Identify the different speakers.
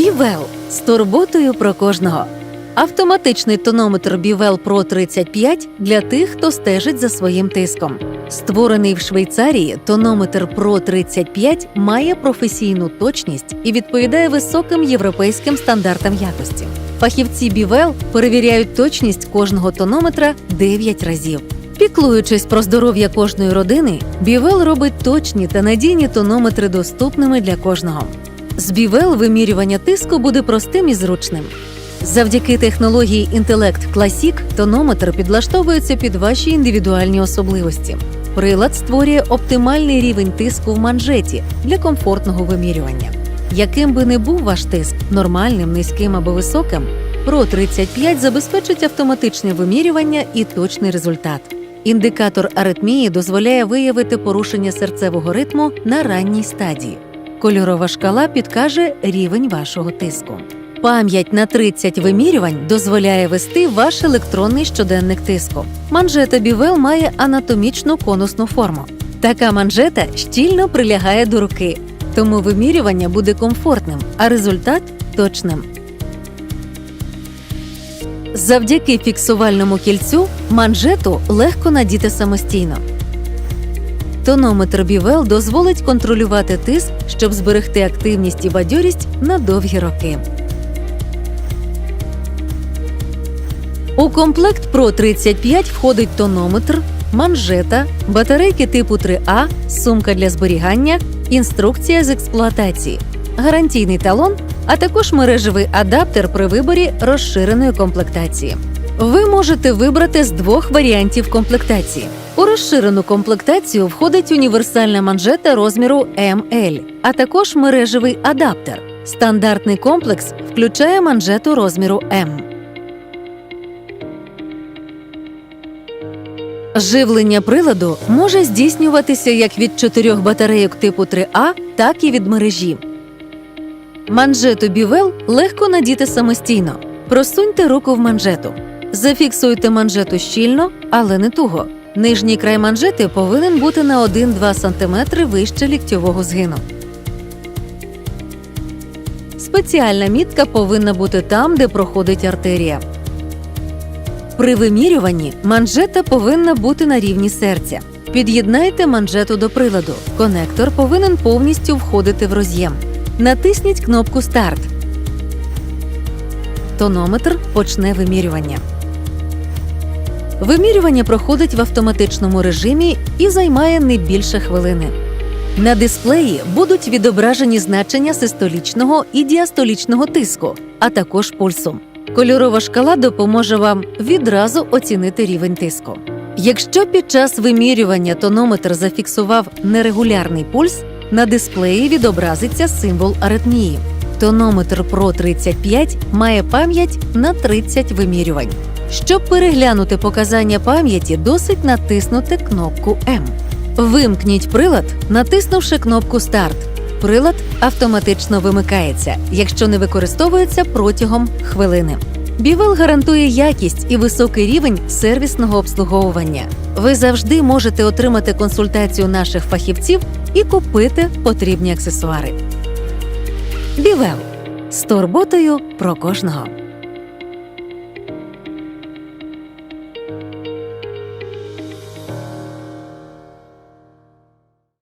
Speaker 1: Бівел з турботою про кожного. Автоматичний тонометр Бівел Pro 35 для тих, хто стежить за своїм тиском. Створений в Швейцарії, тонометр Pro 35 має професійну точність і відповідає високим європейським стандартам якості. Фахівці Бівел перевіряють точність кожного тонометра 9 разів. Піклуючись про здоров'я кожної родини, Бівел робить точні та надійні тонометри доступними для кожного. З Бівел вимірювання тиску буде простим і зручним. Завдяки технології Інтелект Classic тонометр підлаштовується під ваші індивідуальні особливості. Прилад створює оптимальний рівень тиску в манжеті для комфортного вимірювання. Яким би не був ваш тиск нормальним, низьким або високим, Pro 35 забезпечить автоматичне вимірювання і точний результат. Індикатор аритмії дозволяє виявити порушення серцевого ритму на ранній стадії. Кольорова шкала підкаже рівень вашого тиску. Пам'ять на 30 вимірювань дозволяє вести ваш електронний щоденник тиску. Манжета Бівел має анатомічну конусну форму. Така манжета щільно прилягає до руки, тому вимірювання буде комфортним, а результат точним. Завдяки фіксувальному кільцю манжету легко надіти самостійно. Тонометр Бівел дозволить контролювати тиск, щоб зберегти активність і бадьорість на довгі роки. У комплект Pro 35 входить тонометр, манжета, батарейки типу 3А, сумка для зберігання, інструкція з експлуатації, гарантійний талон, а також мережевий адаптер при виборі розширеної комплектації. Ви можете вибрати з двох варіантів комплектації. У розширену комплектацію входить універсальна манжета розміру ML, а також мережевий адаптер. Стандартний комплекс включає манжету розміру M. Живлення приладу може здійснюватися як від чотирьох батарейок типу 3А, так і від мережі. Манжету бівел легко надіти самостійно. Просуньте руку в манжету. Зафіксуйте манжету щільно, але не туго. Нижній край манжети повинен бути на 1-2 см вище ліктьового згину. Спеціальна мітка повинна бути там, де проходить артерія. При вимірюванні манжета повинна бути на рівні серця. Під'єднайте манжету до приладу. Конектор повинен повністю входити в роз'єм. Натисніть кнопку Старт. Тонометр почне вимірювання. Вимірювання проходить в автоматичному режимі і займає не більше хвилини. На дисплеї будуть відображені значення систолічного і діастолічного тиску, а також пульсу. Кольорова шкала допоможе вам відразу оцінити рівень тиску. Якщо під час вимірювання тонометр зафіксував нерегулярний пульс, на дисплеї відобразиться символ аритмії. Тонометр Pro 35 має пам'ять на 30 вимірювань. Щоб переглянути показання пам'яті, досить натиснути кнопку М. Вимкніть прилад, натиснувши кнопку Старт. Прилад автоматично вимикається, якщо не використовується протягом хвилини. Бівел гарантує якість і високий рівень сервісного обслуговування. Ви завжди можете отримати консультацію наших фахівців і купити потрібні аксесуари. Бівел з турботою про кожного.